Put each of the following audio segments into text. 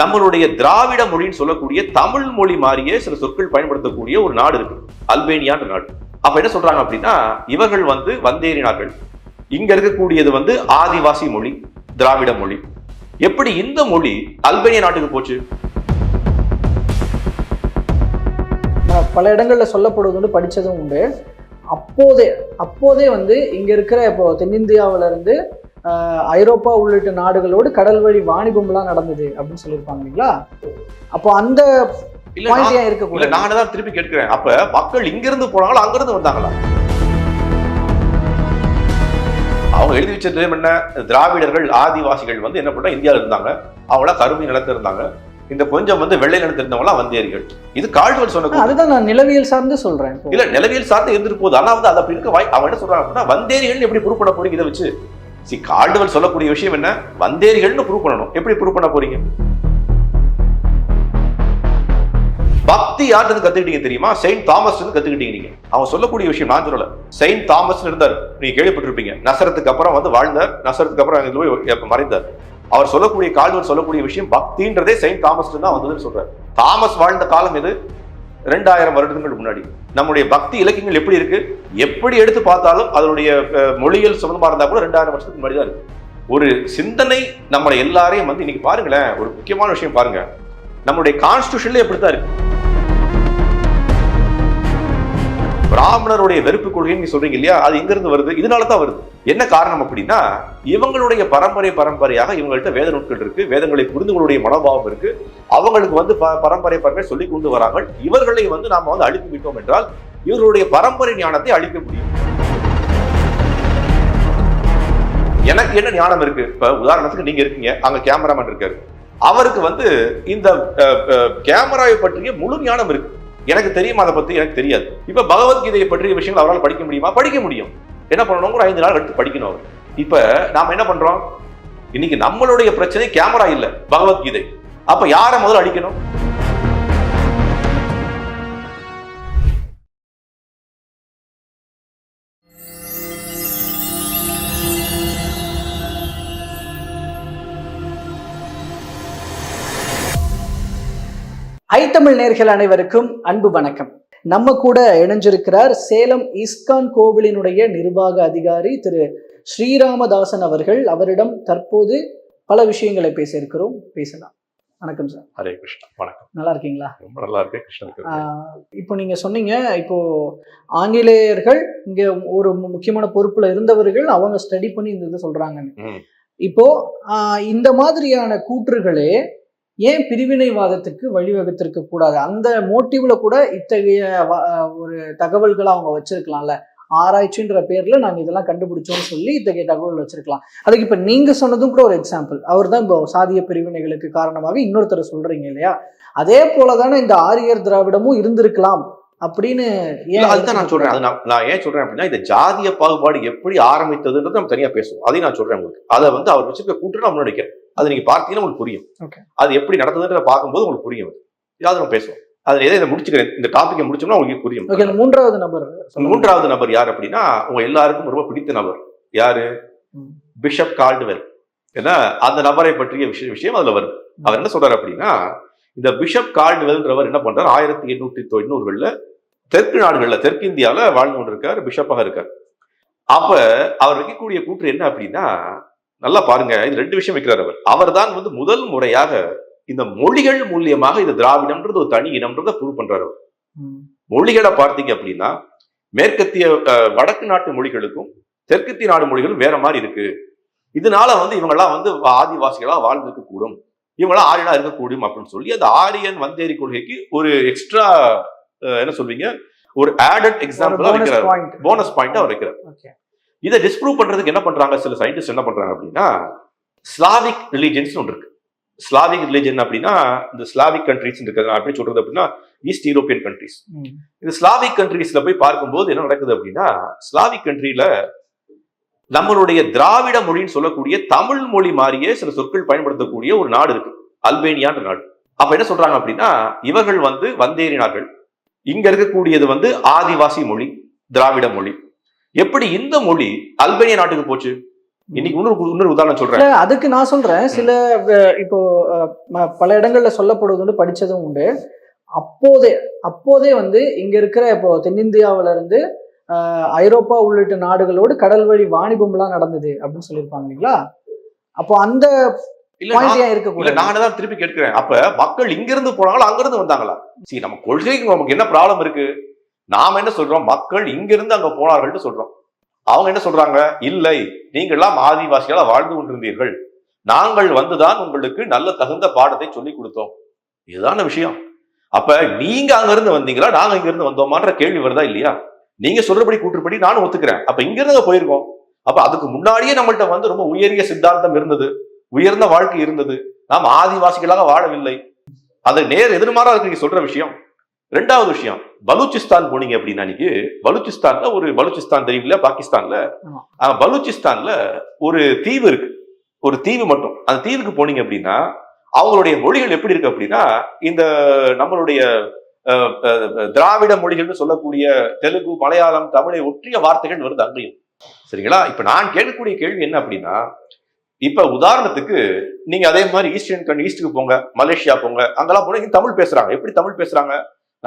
நம்மளுடைய திராவிட மொழின்னு சொல்லக்கூடிய தமிழ் மொழி மாதிரியே சில சொற்கள் பயன்படுத்தக்கூடிய ஒரு நாடு இருக்கு. அல்பேனியான்ற நாடு. அப்ப என்ன சொல்றாங்க அப்படின்னா இவர்கள் வந்து வந்தேறினார்கள். இங்க இருக்கக்கூடியது வந்து ஆதிவாசி மொழி திராவிட மொழி. எப்படி இந்த மொழி அல்பேனிய நாட்டுக்கு போச்சு? பல இடங்கள்ல சொல்லப்படுவது வந்து படிச்சதும் உண்டு. அப்போதே அப்போதே வந்து இங்க இருக்கிற இப்போ தென்னிந்தியாவில இருந்து ஐரோப்பா உள்ளிட்ட நாடுகளோடு கடல் வழி வாணிபம்லாம் நடந்தது அப்படின்னு சொல்லியிருப்பாங்க இல்லைங்களா? அப்போ அந்த இருக்கக்கூடாது? நான் தான் திருப்பி கேட்கிறேன். அப்ப மக்கள் இங்க இருந்து போனாங்களா அங்க இருந்து வந்தாங்களா? அவங்க எழுதி வச்சது என்ன? திராவிடர்கள் ஆதிவாசிகள் வந்து என்ன பண்ணா இந்தியாவில் இருந்தாங்க. அவங்களா கருமை நிலத்துல இருந்தாங்க. இந்த கொஞ்சம் வந்து வெள்ளை நிலத்துல இருந்தவங்களாம் வந்தேரிகள் இது கால்டுவல் சொன்ன. அதுதான் நான் நிலவியல் சார்ந்து சொல்றேன். இல்ல நிலவியல் சார்ந்து இருந்துட்டு போகுது ஆனா வந்து அது அப்படி இருக்க வாய் அவங்க என்ன சொல்றாங்க அப்படின்னா வந்தேரிகள் எப்படி ப்ரூவ் பண்ண போறீங்க? இதை வச்சு சி கால்டுவல் சொல்லக்கூடிய விஷயம் என்ன? வந்தேரிகள்னு ப்ரூவ் பண்ணணும். எப்படி ப்ரூவ் பண்ண போறீங்க? பக்தி யார்ட்டு கத்துக்கிட்டீங்க தெரியுமா? செயின்ட் தாமஸ் கத்துக்கிட்டீங்க நீங்க. அவன் சொல்லக்கூடிய விஷயம் நான் சொல்லல. செயின்ட் தாமஸ் இருந்தார். நீங்க கேள்விப்பட்டிருப்பீங்க. நசரத்துக்கு அப்புறம் வந்து வாழ்ந்தார். நசரத்துக்கு அப்புறம் போய் மறைந்தார். அவர் சொல்லக்கூடிய கால்வர் சொல்லக்கூடிய விஷயம் பக்தின்றதே செயின்ட் தாமஸ் தான் வந்ததுன்னு சொல்றாரு. தாமஸ் வாழ்ந்த காலம் இது ரெண்டாயிரம் வருடங்கள் முன்னாடி. நம்முடைய பக்தி இலக்கியங்கள் எப்படி இருக்கு? எப்படி எடுத்து பார்த்தாலும் அதனுடைய அஹ், மொழியியல் சம்பந்தமா இருந்தா கூட ரெண்டாயிரம் வருஷத்துக்கு முன்னாடி தான் இருக்கு. ஒரு சிந்தனை நம்மளை எல்லாரையும் வந்து இன்னைக்கு பாருங்களேன் ஒரு முக்கியமான விஷயம் பாருங்க. நம்மளுடைய கான்ஸ்டியூஷன்ல எப்படி தான் இருக்கு. பிராமணருடைய வெறுப்பு கொள்கைன்னு நீ சொல்றீங்க இல்லையா? அது எங்க இருந்து வருது? இதனால தான் வருது. என்ன காரணம் அப்படின்னா இவங்களுடைய பரம்பரை பரம்பரையாக இவங்கள்ட்ட வேத நூட்கள் இருக்கு வேதங்களை புரிந்துகளுடைய மனோபாவம் இருக்கு. அவங்களுக்கு வந்து ப- பரம்பரை பரம்பரை சொல்லி கொண்டு வராங்க இவர்களை வந்து நாம வந்து அழித்து விட்டோம் என்றால் இவர்களுடைய பரம்பரை ஞானத்தை அழிக்க முடியும். எனக்கு என்ன ஞானம் இருக்கு? இப்ப உதாரணத்துக்கு நீங்க இருக்கீங்க அங்க கேமராமேன் இருக்காரு. அவருக்கு வந்து இந்த கேமராவை பற்றிய முழு ஞானம் இருக்கு. எனக்கு தெரியும்? அதை பத்தி எனக்கு தெரியாது. இப்ப பகவத்கீதையை பற்றிய விஷயங்கள் அவரால் படிக்க முடியுமா? படிக்க முடியும். என்ன பண்ணணும்? ஒரு ஐந்து நாள் எடுத்து படிக்கணும் அவர். இப்ப நாம என்ன பண்றோம்? இன்னைக்கு நம்மளுடைய பிரச்சனை கேமரா இல்ல பகவத்கீதை. அப்ப யாரை முதல்ல அடிக்கணும்? தமிழ் நேர்கள் அனைவருக்கும் அன்பு வணக்கம். நம்ம கூட இணைஞ்சிருக்கிறார் சேலம் இஸ்கான் கோவிலினுடைய நிர்வாக அதிகாரி திரு ஸ்ரீராமதாசன் அவர்கள். அவரிடம் தற்போது பல விஷயங்களை பேச இருக்கிறோம் பேசலாம். வணக்கம் சார். ஹரே கிருஷ்ணா. வணக்கம். நல்லா இருக்கீங்களா? ரொம்ப நல்லா இருக்கு கிருஷ்ணனுக்கு. ஆஹ் இப்போ நீங்க சொன்னீங்க இப்போ ஆங்கிலேயர்கள் இங்க ஒரு முக்கியமான பொறுப்புல இருந்தவர்கள் அவங்க ஸ்டடி பண்ணி இந்த இது சொல்றாங்கன்னு. இப்போ இந்த மாதிரியான கூற்றுகளே ஏன் பிரிவினைவாதத்துக்கு வழிவகுத்திருக்க கூடாது? அந்த மோட்டிவ்ல கூட இத்தகைய ஒரு தகவல்களை அவங்க வச்சிருக்கலாம்ல. ஆராய்ச்சின்ற பேர்ல நாங்க இதெல்லாம் கண்டுபிடிச்சோம்னு சொல்லி இத்தகைய தகவல் வச்சிருக்கலாம். அதுக்கு இப்ப நீங்க சொன்னதும் கூட ஒரு எக்ஸாம்பிள் அவர் தான் இப்போ சாதிய பிரிவினைகளுக்கு காரணமாக இன்னொருத்தர் சொல்றீங்க இல்லையா? அதே போலதானே இந்த ஆரியர் திராவிடமும் இருந்திருக்கலாம் அப்படின்னு ஏன் அதுதான் நான் சொல்றேன். அது நான் நான் ஏன் சொல்றேன் அப்படின்னா இந்த ஜாதிய பாகுபாடு எப்படி ஆரம்பித்ததுன்றது நம்ம தனியா பேசுவோம். அதையும் நான் சொல்றேன் உங்களுக்கு. அதை வந்து அவர் வச்சிருக்க கூட்டு நான் முன்னாடிக்கிறேன். அது நீங்க பார்த்தீங்கன்னா உங்களுக்கு புரியும். அது எப்படி நடந்ததுன்றத பார்க்கும்போது உங்களுக்கு புரியும் அது. இதாவது நம்ம பேசுவோம். அது எதை இதை முடிச்சுக்கிறேன் இந்த டாபிக்கை முடிச்சோம்னா உங்களுக்கு புரியும். மூன்றாவது நபர். மூன்றாவது நபர் யார் அப்படின்னா உங்க எல்லாருக்கும் ரொம்ப பிடித்த நபர். யாரு. Bishop Caldwell. ஏன்னா அந்த நபரை பற்றிய விஷயம் விஷயம் அதுல வருது. அவர் என்ன சொல்றாரு அப்படின்னா இந்த பிஷப் கால்டுவெல்ன்றவர் என்ன பண்றாரு? ஆயிரத்தி எண்ணூற்றி தொண்ணூறுகள்ல தெற்கு நாடுகள்ல தெற்கு இந்தியாவுல வாழ்ந்து கொண்டிருக்கார் பிஷப்பாக இருக்கார். அப்ப அவர் வைக்கக்கூடிய கூற்று என்ன அப்படின்னா நல்லா பாருங்க இது ரெண்டு விஷயம் வைக்கிறார் அவர். அவர்தான் வந்து முதல் முறையாக இந்த மொழிகள் மூலியமாக இந்த திராவிடம்ன்றது ஒரு தனி இனம்ன்றதை ப்ரூவ் பண்றாரு அவர். மொழிகளை பார்த்தீங்க அப்படின்னா மேற்கத்திய வடக்கு நாட்டு மொழிகளுக்கும் தெற்கத்திய நாடு மொழிகளும் வேற மாதிரி இருக்கு. இதனால வந்து இவங்கெல்லாம் வந்து ஆதிவாசிகளா வாழ்ந்திருக்க கூடும் இவங்களாம் ஆரியனா இருக்கக்கூடும் அப்படின்னு சொல்லி அந்த ஆரியன் வந்தேரி கொள்கைக்கு ஒரு எக்ஸ்ட்ரா என்ன சொல்வீங்க? ஒரு ஆடட் எக்ஸாம்பிளா. போனஸ் பாயிண்டா அவர் வைக்கிறார். இதை டிஸ்ப்ரூவ் பண்றதுக்கு என்ன பண்றாங்க? சில சயின்டிஸ்ட் என்ன பண்றாங்க அப்படின்னா ஸ்லாவிக் ரிலீஜன்ஸ் ஒன்று இருக்கு. ஸ்லாவிக் ரிலீஜன் அப்படின்னா இந்த ஸ்லாவிக் கண்ட்ரிஸ் இருக்கிறது நான் எப்படி சொல்றது அப்படின்னா ஈஸ்ட் யூரோப்பியன் கண்ட்ரிஸ். இந்த ஸ்லாவிக் கண்ட்ரீஸ்ல போய் பார்க்கும்போது என்ன நடக்குது அப்படின்னா ஸ்லாவிக் கண்ட்ரியில நம்மளுடைய திராவிட மொழின்னு சொல்லக்கூடிய தமிழ் மொழி மாதிரியே சில சொற்கள் பயன்படுத்தக்கூடிய ஒரு நாடு இருக்கு. அல்பேனியான்ற நாடு. அப்ப என்ன சொல்றாங்க அப்படின்னா இவர்கள் வந்து வந்தேறினார்கள். இங்க இருக்கக்கூடியது வந்து ஆதிவாசி மொழி திராவிட மொழி. எப்படி இந்த மொழி அல்பேனியா நாட்டுக்கு போச்சு? இன்னைக்கு இன்னொரு இன்னொரு உதாரணம் சொல்றேன். அதுக்கு நான் சொல்றேன். சில இப்போ பல இடங்கள்ல சொல்லப்படுவது உண்டு படிச்சதும் உண்டு. அப்போதே அப்போதே வந்து இங்க இருக்கிற இப்போ தென்னிந்தியாவுல இருந்து ஐரோப்பா உள்ளிட்ட நாடுகளோடு கடல் வழி வாணிபம்லாம் நடந்தது அப்படின்னு சொல்லியிருப்பாங்க இல்லைங்களா? அப்போ அந்த நானே தான் திருப்பி கேட்கிறேன். அப்ப மக்கள் இங்க இருந்து போனாங்களா அங்க இருந்து வந்தாங்களா? சரி நம்ம கொள்கைக்கு நமக்கு என்ன ப்ராப்ளம் இருக்கு? நாம என்ன சொல்றோம்? மக்கள் இங்கிருந்து அங்க போனார்கள்னு சொல்றோம். அவங்க என்ன சொல்றாங்க? இல்லை நீங்கள்லாம் ஆதிவாசிகளா வாழ்ந்து கொண்டிருந்தீர்கள். நாங்கள் வந்துதான் உங்களுக்கு நல்ல தகுந்த பாடத்தை சொல்லி கொடுத்தோம். இதுதான விஷயம். அப்ப நீங்க அங்க இருந்து வந்தீங்களா? நாங்க இங்க இருந்து வந்தோமான்ற கேள்வி வருதா இல்லையா? நீங்க சொல்றபடி கூற்றுப்படி நானும் ஒத்துக்கிறேன். அப்ப இங்கிருந்து போயிருக்கோம். அப்ப அதுக்கு முன்னாடியே நம்மள்ட்ட வந்து ரொம்ப உயரிய சித்தாந்தம் இருந்தது. உயர்ந்த வாழ்க்கை இருந்தது. நாம் ஆதிவாசிகளாக வாழவில்லை. அது நேர் எதிர்மாறா இருக்கு நீங்க சொல்ற விஷயம். ரெண்டாவது விஷயம் பலூச்சிஸ்தான் போனீங்க அப்படின்னா இன்னைக்கு பலூச்சிஸ்தான்ல ஒரு பலூச்சிஸ்தான் தெரியுங்களா பாகிஸ்தான்ல? பலூச்சிஸ்தான்ல ஒரு தீவு இருக்கு. ஒரு தீவு மட்டும். அந்த தீவுக்கு போனீங்க அப்படின்னா அவங்களுடைய மொழிகள் எப்படி இருக்கு அப்படின்னா இந்த நம்மளுடைய திராவிட மொழிகள்னு சொல்லக்கூடிய தெலுங்கு மலையாளம் தமிழை ஒற்றிய வார்த்தைகள் வருது அங்கேயும். சரிங்களா? இப்ப நான் கேட்கக்கூடிய கேள்வி என்ன அப்படின்னா இப்ப உதாரணத்துக்கு நீங்க அதே மாதிரி ஈஸ்டர்ன் கண் ஈஸ்டுக்கு போங்க மலேசியா போங்க அங்கெல்லாம் போனா இங்க தமிழ் பேசுறாங்க. எப்படி தமிழ் பேசுறாங்க?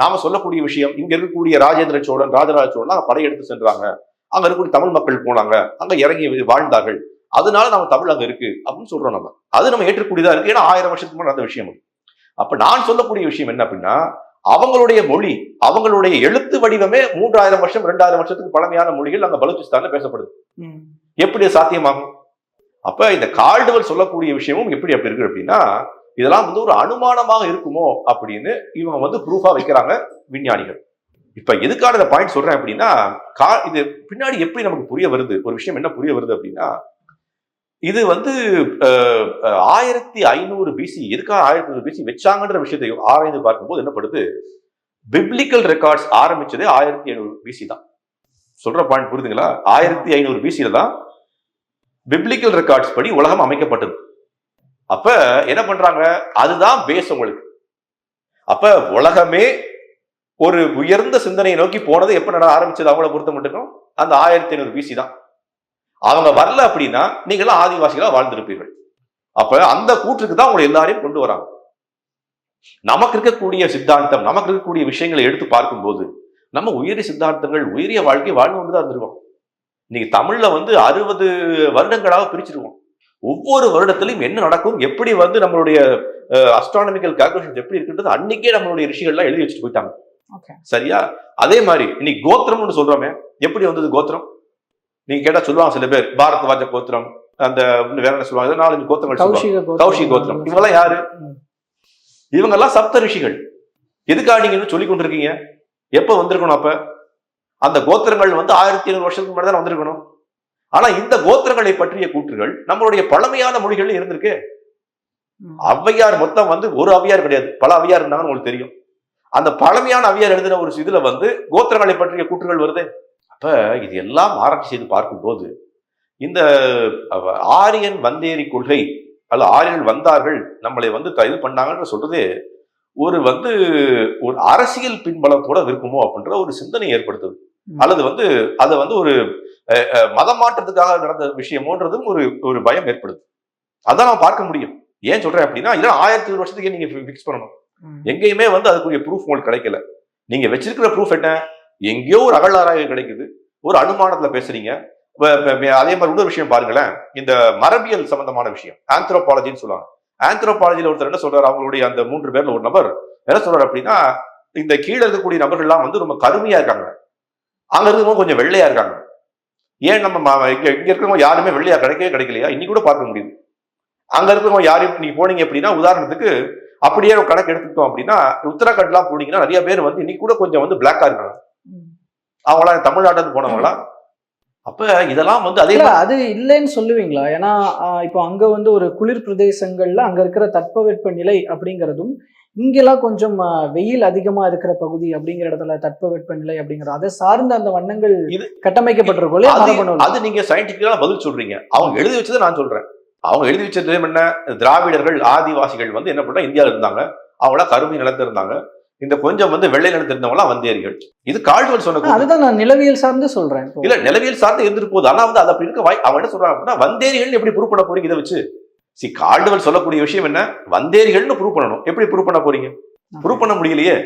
நாம சொல்லக்கூடிய விஷயம் இங்க இருக்கக்கூடிய ராஜேந்திர சோழன் ராஜராஜ சோழன் அங்க படையெடுத்து சென்றாங்க. அங்க இருக்கக்கூடிய தமிழ் மக்கள் போனாங்க. அங்க இறங்கி வாழ்ந்தார்கள். அதனால நம்ம தமிழ் அங்க இருக்கு அப்படின்னு சொல்றோம் நம்ம. அது நம்ம ஏற்றக்கூடியதா இருக்கு. ஏன்னா ஆயிரம் வருஷத்துக்கு முன்னாடி நடந்த விஷயம் அப்ப நான் சொல்லக்கூடிய விஷயம் என்ன அப்படின்னா அவங்களுடைய மொழி அவங்களுடைய எழுத்து வடிவமே மூன்றாயிரம் வருஷம் ரெண்டாயிரம் வருஷத்துக்கு பழமையான மொழிகள் அங்க பலூச்சிஸ்தான்ல பேசப்படுது. எப்படி சாத்தியமாகும்? அப்ப இந்த கால்டுவல் சொல்லக்கூடிய விஷயமும் எப்படி அப்படி இருக்கு அப்படின்னா இதெல்லாம் வந்து ஒரு அனுமானமாக இருக்குமோ அப்படின்னு இவங்க வந்து ப்ரூஃபாக வைக்கிறாங்க விஞ்ஞானிகள். இப்போ எதுக்கான இந்த பாயிண்ட் சொல்கிறேன் அப்படின்னா கா இது பின்னாடி எப்படி நமக்கு புரிய வருது? ஒரு விஷயம் என்ன புரிய வருது அப்படின்னா இது வந்து ஆயிரத்தி ஐநூறு பிசி எதுக்காக ஆயிரத்தி ஐநூறு பிசி வச்சாங்கன்ற விஷயத்தை ஆராய்ந்து பார்க்கும்போது என்ன படுது? பிப்ளிக்கல் ரெக்கார்ட்ஸ் ஆரம்பிச்சதே ஆயிரத்தி ஐநூறு பிசி தான். சொல்ற பாயிண்ட் புரியுதுங்களா? ஆயிரத்தி ஐநூறு பிசியில தான் பிப்ளிக்கல் ரெக்கார்ட்ஸ் படி உலகம் அமைக்கப்பட்டது. அப்ப என்ன பண்றாங்க? அதுதான் பேஸ் உங்களுக்கு. அப்ப உலகமே ஒரு உயர்ந்த சிந்தனையை நோக்கி போனது எப்ப நட ஆரம்பிச்சது? அவங்கள பொறுத்த மட்டும் அந்த ஆயிரத்தி ஐநூறு பிசி தான். அவங்க வரல அப்படின்னா நீங்களாம் ஆதிவாசிகளா வாழ்ந்திருப்பீர்கள். அப்ப அந்த கூற்றுக்கு தான் உங்களை எல்லாரையும் கொண்டு வராங்க. நமக்கு இருக்கக்கூடிய சித்தாந்தம் நமக்கு இருக்கக்கூடிய விஷயங்களை எடுத்து பார்க்கும்போது நம்ம உயரிய சித்தாந்தங்கள் உயரிய வாழ்க்கை வாழ்ந்து கொண்டு தான் இருந்திருக்கோம். இன்னைக்கு தமிழ்ல வந்து அறுபது வருடங்களாக பிரிச்சிருவோம் ஒவ்வொரு வருடத்திலும் என்ன நடக்கும்? எப்படி வந்து நம்மளுடைய அஸ்ட்ரானமிக்கல் கால்குலேஷன் எப்படி இருக்குன்றது அன்னைக்கே நம்மளுடைய ரிஷிகள்லாம் எழுதி வச்சுட்டு போயிட்டாங்க. சரியா? அதே மாதிரி இன்னைக்கு கோத்திரம்னு சொல்றோமே எப்படி வந்தது கோத்திரம்? நீங்க கேட்டா சொல்லுவாங்க சில பேர் பாரத் வாஜ கோத்திரம் அந்த வேற என்ன சொல்லுவாங்க நாலஞ்சு கோத்திரங்கள் கௌஷிக கோத்திரம். இவங்கெல்லாம் யாரு? ம். இவங்கெல்லாம் சப்த ரிஷிகள். எதுக்காக நீங்க இன்னும் சொல்லி கொண்டிருக்கீங்க? எப்ப வந்திருக்கணும் அப்ப? அந்த கோத்திரங்கள் வந்து ஆயிரத்தி ஐநூறு வருஷத்துக்கு முன்னாடி தான் வந்திருக்கணும். ஆனா இந்த கோத்திரங்களை பற்றிய கூற்றுகள் நம்மளுடைய பழமையான மொழிகள் இருந்திருக்கு. ம். ஔவையார் மொத்தம் வந்து ஒரு அவையார் கிடையாது. பல அவையார் இருந்தாங்கன்னு உங்களுக்கு தெரியும். அந்த பழமையான அவையார் எழுதின ஒரு இதுல வந்து கோத்திரங்களை பற்றிய கூற்றுகள் வருது. அப்ப இது எல்லாம் ஆராய்ச்சி செய்து பார்க்கும்போது இந்த ஆரியன் வந்தேரி கொள்கை அல்ல ஆரியர்கள் வந்தார்கள் நம்மளை வந்து இது பண்ணாங்கன்ற சொல்றதே ஒரு வந்து ஒரு அரசியல் பின்பலத்தோட இருக்குமோ அப்படின்ற ஒரு சிந்தனை ஏற்படுத்துது. அல்லது வந்து அதை வந்து ஒரு மதம் மாற்றத்துக்காக நடந்த விஷயமோன்றதும் ஒரு ஒரு பயம் ஏற்படுது. அதான் நம்ம பார்க்க முடியும். ஏன் சொல்றேன் அப்படின்னா இதெல்லாம் ஆயிரத்தி ஒரு வருஷத்துக்கு நீங்க ஃபிக்ஸ் பண்ணணும். எங்கேயுமே வந்து அதுக்குரிய ப்ரூஃப் உங்களுக்கு கிடைக்கல. நீங்க வச்சிருக்கிற ப்ரூஃப் என்ன? எங்கேயோ ஒரு அகழ்வாராய்வு கிடைக்குது. ஒரு அனுமானத்துல பேசுறீங்க. அதே மாதிரி இன்னொரு விஷயம் பாருங்களேன். இந்த மரபியல் சம்பந்தமான விஷயம். ஆந்த்ரோபாலஜின்னு சொல்லுவாங்க. ஆந்த்ரோபாலஜில ஒருத்தர் என்ன சொல்றாரு? அவங்களுடைய அந்த மூன்று பேர்ல ஒரு நபர் என்ன சொல்றாரு அப்படின்னா இந்த கீழே இருக்கக்கூடிய நபர்கள்லாம் வந்து ரொம்ப கருமையா இருக்காங்க. அங்க இருக்கவங்க கொஞ்சம் வெள்ளையா இருக்காங்க. ஏன் நம்ம ம- இங்க இங்க இருக்கிறவங்க யாருமே வெள்ளையா கிடைக்கவே கிடைக்கலையா? இன்னைக்கு கூட பார்க்க முடியுது. அங்க இருக்கிறவங்க யாரும் நீங்க போனீங்க அப்படின்னா உதாரணத்துக்கு அப்படியே ஒரு கணக்கு எடுத்துக்கிட்டோம் அப்படின்னா உத்தரகாண்ட்லாம் போனீங்கன்னா நிறைய பேர் வந்து இன்னைக்கு கூட கொஞ்சம் வந்து பிளாக்கா இருக்காங்க. அவங்களாம் தமிழ்நாட்டுக்கு போனவங்களா அப்ப இதெல்லாம் வந்து அதே அது இல்லைன்னு சொல்லுவீங்களா? ஏன்னா இப்போ அங்க வந்து ஒரு குளிர் பிரதேசங்கள்ல அங்க இருக்கிற தட்பவெட்ப நிலை அப்படிங்கிறதும் இங்கெல்லாம் கொஞ்சம் வெயில் அதிகமா இருக்கிற பகுதி அப்படிங்கிற இடத்துல தட்பவெட்ப நிலை அப்படிங்கிற அதை சார்ந்த அந்த வண்ணங்கள் இது- கட்டமைக்கப்பட்டிருக்கும் அது நீங்க சயின்டிபிக்கலா பதில் சொல்றீங்க. அவங்க எழுதி வச்சதை நான் சொல்றேன். அவங்க எழுதி வச்சது என்ன? திராவிடர்கள் ஆதிவாசிகள் வந்து என்ன பண்ணா இந்தியாவில் இருந்தாங்க. அவங்களா கருமை நிலத்துல இருந்தாங்க. இந்த கொஞ்சம் வந்து வெள்ளை நிலத்தில் இருந்தவங்களாம் வந்தேரிகள். இது கால்டுவல் சொன்ன. அதுதான் நான் நிலவியல் சார்ந்து சொல்றேன். இல்ல நிலவியல் சார்ந்து இருந்துட்டு போகுது ஆனா வந்து அது அப்படி இருக்க வாய் அவன் என்ன சொல்றான் அப்படின்னா வந்தேரிகள் எப்படி ப்ரூவ் பண்ண போறீங்க? இதை வச்சு. சி கால்டுவல் சொல்லக்கூடிய விஷயம் என்ன? வந்தேரிகள்னு ப்ரூவ் பண்ணணும். எப்படி ப்ரூவ் பண்ண போறீங்க? ப்ரூவ் பண்ண முடியலையே.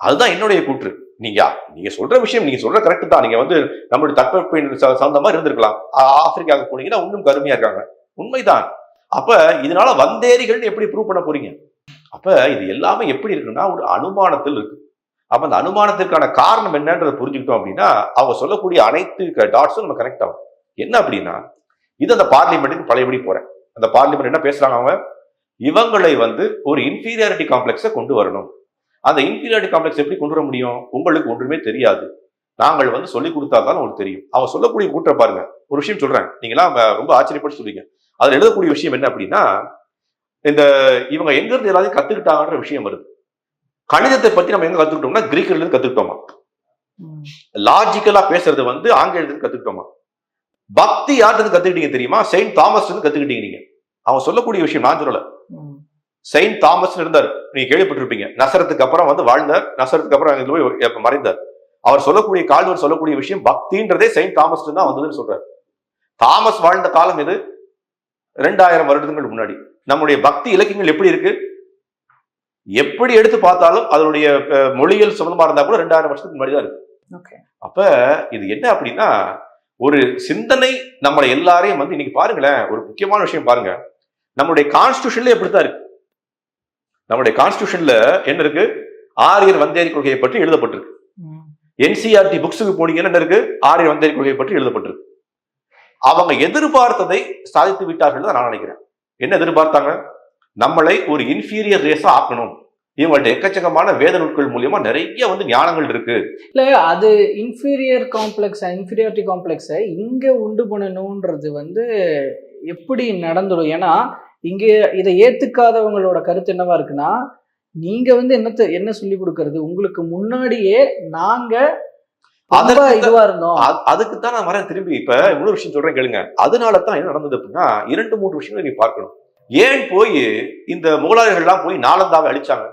அதுதான் என்னுடைய கூற்று. நீங்க நீங்க சொல்ற விஷயம் நீங்க சொல்ற கரெக்ட் தான். நீங்க வந்து நம்மளுடைய தட்பவெப்ப சார்ந்த மாதிரி இருந்திருக்கலாம். ஆப்பிரிக்காவுக்கு போனீங்கன்னா இன்னும் கருமையா இருக்காங்க. உண்மைதான். அப்ப இதனால வந்தேரிகள் எப்படி ப்ரூவ் பண்ண போறீங்க? அப்போ இது எல்லாமே எப்படி இருக்குன்னா ஒரு அனுமானத்தில் இருக்கு. அப்போ அந்த அனுமானத்திற்கான காரணம் என்னன்றதை புரிஞ்சுக்கிட்டோம் அப்படின்னா அவங்க சொல்லக்கூடிய அனைத்து டாட்ஸும் நம்ம கனெக்ட் ஆகும் என்ன அப்படின்னா இது அந்த பார்லிமெண்ட்டுக்கு பழையபடி போகிறேன் அந்த பார்லிமெண்ட் என்ன பேசுகிறாங்க அவங்க? இவங்களை வந்து ஒரு இன்ஃபீரியாரிட்டி காம்ப்ளெக்ஸை கொண்டு வரணும். அந்த இன்ஃபீரியாரிட்டி காம்ப்ளெக்ஸ் எப்படி கொண்டு வர முடியும்? உங்களுக்கு ஒன்றுமே தெரியாது. நாங்கள் வந்து சொல்லி கொடுத்தா தான் உங்களுக்கு தெரியும். அவன் சொல்லக்கூடிய கூட்ட பாருங்க. ஒரு விஷயம் சொல்றேன். நீங்களாம் ரொம்ப ஆச்சரியப்பட்டு சொல்றீங்க அதில் எழுதக்கூடிய விஷயம் என்ன அப்படின்னா இந்த இவங்க எங்க இருந்து எல்லாத்தையும் கத்துக்கிட்டாங்கன்ற விஷயம் வருது. கணிதத்தை பத்தி நம்ம எங்க கத்துக்கிட்டோம்னா கிரீக்கர்ல இருந்து கத்துக்கிட்டோமா. லாஜிக்கலா பேசுறது வந்து ஆங்கிலத்துல கத்துக்கிட்டோமா? பக்தி யார்கிட்ட கத்துக்கிட்டீங்க தெரியுமா? செயின்ட் தாமஸ் இருந்து கத்துக்கிட்டீங்க நீங்க. அவன் சொல்லக்கூடிய விஷயம் நான் சொல்லல. செயின்ட் தாமஸ் இருந்தார். நீங்க கேள்விப்பட்டிருப்பீங்க. நசரத்துக்கு அப்புறம் வந்து வாழ்ந்தார். நசரத்துக்கு அப்புறம் போய் மறைந்தார். அவர் சொல்லக்கூடிய கால்வர் சொல்லக்கூடிய விஷயம் பக்தின்றதே செயின்ட் தாமஸ் தான் வந்ததுன்னு சொல்றாரு. தாமஸ் வாழ்ந்த காலம் எது? ரெண்டாயிரம் வருடங்கள் முன்னாடி. நம்முடைய பக்தி இலக்கியங்கள் எப்படி இருக்கு? எப்படி எடுத்து பார்த்தாலும் அதனுடைய மொழியியல் சம்பந்தமா இருந்தா கூட ரெண்டாயிரம் வருஷத்துக்கு முன்னாடி தான் இருக்கு. அப்ப இது என்ன அப்படின்னா ஒரு சிந்தனை நம்மளை எல்லாரையும் வந்து இன்னைக்கு பாருங்களேன் ஒரு முக்கியமான விஷயம் பாருங்க. நம்மளுடைய கான்ஸ்டியூஷன்ல எப்படித்தான் இருக்கு. நம்முடைய கான்ஸ்டியூஷன்ல என்ன இருக்கு? ஆரியர் வந்தேரி கொள்கையை பற்றி எழுதப்பட்டிருக்கு. என்சிஆர்டி புக்ஸுக்கு போனீங்கன்னா என்ன இருக்கு? ஆரியர் வந்தேரி கொள்கையை பற்றி எழுதப்பட்டிருக்கு. அவங்க எதிர்பார்த்ததை சாதித்து விட்டார்கள் தான் நான் நினைக்கிறேன். என்ன எதிர்பார்த்தாங்க? நம்மளை ஒரு இன்ஃபீரியர் ரேஸா ஆக்கணும். இவங்கள்ட்ட எக்கச்சக்கமான வேத நூல்கள் மூலியமா நிறைய வந்து ஞானங்கள் இருக்கு. இல்ல அது இன்ஃபீரியர் காம்ப்ளெக்ஸ் இன்ஃபீரியாரிட்டி காம்ப்ளெக்ஸை இங்க உண்டு பண்ணணும்ன்றது வந்து எப்படி நடந்துடும்? ஏன்னா இங்க இதை ஏத்துக்காதவங்களோட கருத்து என்னவா இருக்குன்னா நீங்க வந்து என்னத்தை என்ன சொல்லி கொடுக்கறது? உங்களுக்கு முன்னாடியே நாங்க இதுவா இருந்தோம். அதுக்கு தான் நான் வரேன். திரும்பி இப்ப இன்னொரு விஷயம் சொல்றேன் கேளுங்க. அதனால தான் என்ன நடந்தது அப்படின்னா இரண்டு மூன்று விஷயங்களை நீ பார்க்கணும். ஏன் போய் இந்த முகலாயர்கள்லாம் போய் நாலந்தாவை அழிச்சாங்க?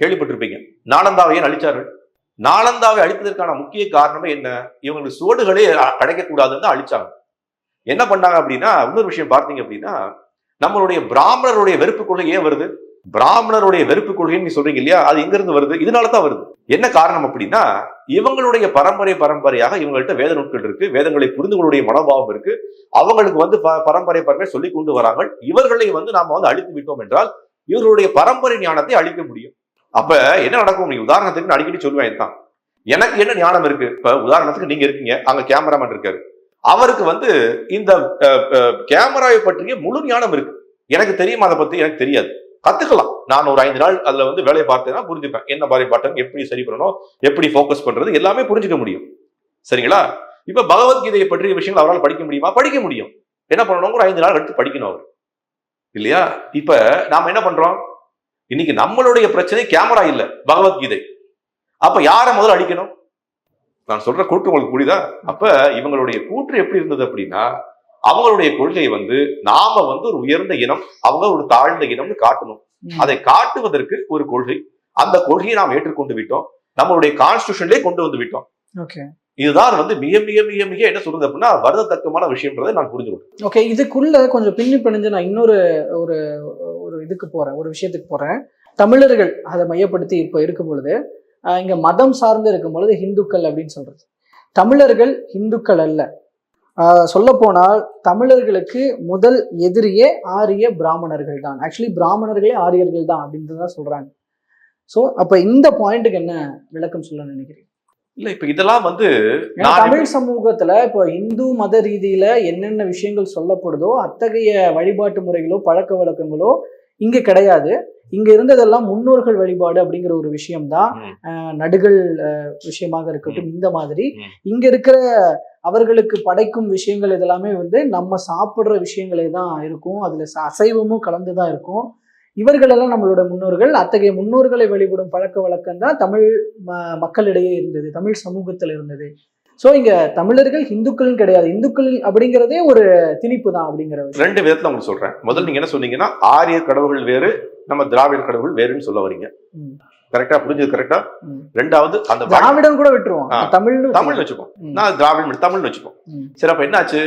கேள்விப்பட்டிருப்பீங்க. நாலந்தாவை ஏன் அழிச்சார்கள்? நாலந்தாவை அழித்ததற்கான முக்கிய காரணமே என்ன? இவங்களுக்கு சுவடுகளே கிடைக்கக்கூடாதுன்னு தான் அழிச்சாங்க. என்ன பண்ணாங்க அப்படின்னா இன்னொரு விஷயம் பார்த்தீங்க அப்படின்னா நம்மளுடைய பிராமணருடைய வெறுப்பு கொள்கை ஏன் வருது? பிராமணருடைய வெறுப்பு கொள்கைன்னு நீ சொல்றீங்க இல்லையா? அது எங்க இருந்து வருது? இதனால தான் வருது. என்ன காரணம் அப்படின்னா இவங்களுடைய பரம்பரை பரம்பரையாக இவங்கள்ட்ட வேத நூட்கள் இருக்கு வேதங்களை புரிந்து கொள்ளுடைய மனோபாவம் இருக்கு. அவங்களுக்கு வந்து ப- பரம்பரை பரம்பரை சொல்லி கொண்டு வராங்க இவர்களை வந்து நாம வந்து அழித்து விட்டோம் என்றால் இவர்களுடைய பரம்பரை ஞானத்தை அழிக்க முடியும். அப்ப என்ன நடக்கும்? நீ உதாரணத்துக்கு நான் அடிக்கடி சொல்லுவேன் இதுதான் எனக்கு என்ன ஞானம் இருக்கு? இப்ப உதாரணத்துக்கு நீங்க இருக்கீங்க. அங்க கேமராமேன் இருக்காரு. அவருக்கு வந்து இந்த கேமராவை பற்றிய முழு ஞானம் இருக்கு. எனக்கு தெரியுமா? அதை பத்தி எனக்கு தெரியாது. கத்துக்கலாம். நான் ஒரு ஐந்து நாள் அதுல வந்து வேலையை பார்த்தேன்னா புரிஞ்சுப்பேன். என்ன மாதிரி பாட்டம் எப்படி சரி பண்ணணும் எப்படி ஃபோக்கஸ் பண்றது எல்லாமே புரிஞ்சுக்க முடியும். சரிங்களா? இப்ப பகவத்கீதையை பற்றிய விஷயங்கள் அவரால் படிக்க முடியுமா? படிக்க முடியும். என்ன பண்ணணும்? ஒரு ஐந்து நாள் எடுத்து படிக்கணும் அவர். இல்லையா? இப்ப நாம என்ன பண்றோம்? இன்னைக்கு நம்மளுடைய பிரச்சனை கேமரா இல்லை பகவத்கீதை. அப்ப யாரை முதல்ல அடிக்கணும்? நான் சொல்ற கூற்று உங்களுக்கு புரியுதா? அப்ப இவங்களுடைய கூற்று எப்படி இருந்தது அப்படின்னா அவங்களுடைய கொள்கை வந்து நாம வந்து ஒரு உயர்ந்த இனம் அவங்க ஒரு தாழ்ந்த இனம்னு காட்டணும். அதை காட்டுவதற்கு ஒரு கொள்கை. அந்த கொள்கையை நாம் ஏற்றுக்கொண்டு விட்டோம். நம்மளுடைய கான்ஸ்டியூஷன்லேயே கொண்டு வந்து விட்டோம். ஓகே. இதுதான் வந்து மிக மிக மிக மிக என்ன சொல்றது அப்படின்னா வருதத்தக்கமான விஷயம்ன்றதை நான் புரிஞ்சுக்கணும் ஓகே இதுக்குள்ள கொஞ்சம் பின்னி பிணைஞ்சு நான் இன்னொரு ஒரு ஒரு இதுக்கு போறேன் ஒரு விஷயத்துக்கு போறேன். தமிழர்கள் அதை மையப்படுத்தி இப்போ இருக்கும் பொழுது இங்க மதம் சார்ந்து இருக்கும் பொழுது ஹிந்துக்கள் அப்படின்னு சொல்றது. தமிழர்கள் ஹிந்துக்கள் அல்ல. சொல்ல போனால் தமிழர்களுக்கு முதல் எதிரியே ஆரிய பிராமணர்கள் தான் ஆக்சுவலி பிராமணர்களே ஆரியர்கள் தான் அப்படின்னு தான் சொல்றாங்க. ஸோ அப்ப இந்த பாயிண்ட்டுக்கு என்ன விளக்கம் சொல்ல நினைக்கிறீங்க? இல்ல இப்ப இதெல்லாம் வந்து தமிழ் சமூகத்துல இப்போ இந்து மத ரீதியில என்னென்ன விஷயங்கள் சொல்லப்படுதோ அத்தகைய வழிபாட்டு முறைகளோ பழக்க வழக்கங்களோ இங்க கிடையாது. இங்க இருந்ததெல்லாம் முன்னோர்கள் வழிபாடு அப்படிங்கிற ஒரு விஷயம்தான். நடுகள் விஷயமாக இருக்கட்டும் இந்த மாதிரி. இங்க இருக்கிற அவர்களுக்கு படைக்கும் விஷயங்கள் இதெல்லாமே வந்து நம்ம சாப்பிடுற விஷயங்களே தான் இருக்கும். அதுல அசைவமும் கலந்து தான் இருக்கும். இவர்களெல்லாம் நம்மளோட முன்னோர்கள். அத்தகைய முன்னோர்களை வழிபடும் பழக்க வழக்கம் தான் தமிழ் ம- மக்களிடையே இருந்தது. தமிழ் சமூகத்தில் இருந்தது. ஸோ இங்க தமிழர்கள் இந்துக்கள் கிடையாது. இந்துக்கள் அப்படிங்கிறதே ஒரு திணிப்பு தான் அப்படிங்கிற விஷயம். ரெண்டு விதத்துல உங்களுக்கு சொல்றேன். முதல்ல நீங்க என்ன சொன்னீங்கன்னா ஆரிய கடவுள்கள் வேறு நம்ம திராவிட கடவுள் வேறுன்னு சொல்ல வரீங்க. கரெக்டா புரிஞ்சது கரெக்டா. ரெண்டாவது அந்த திராவிடன் கூட விட்டுருவோம் ஆ. தமிழ்னு தமிழ்னு வச்சுப்போம். நான் திராவிட தமிழ்னு வச்சுப்போம். சரி அப்ப என்னாச்சு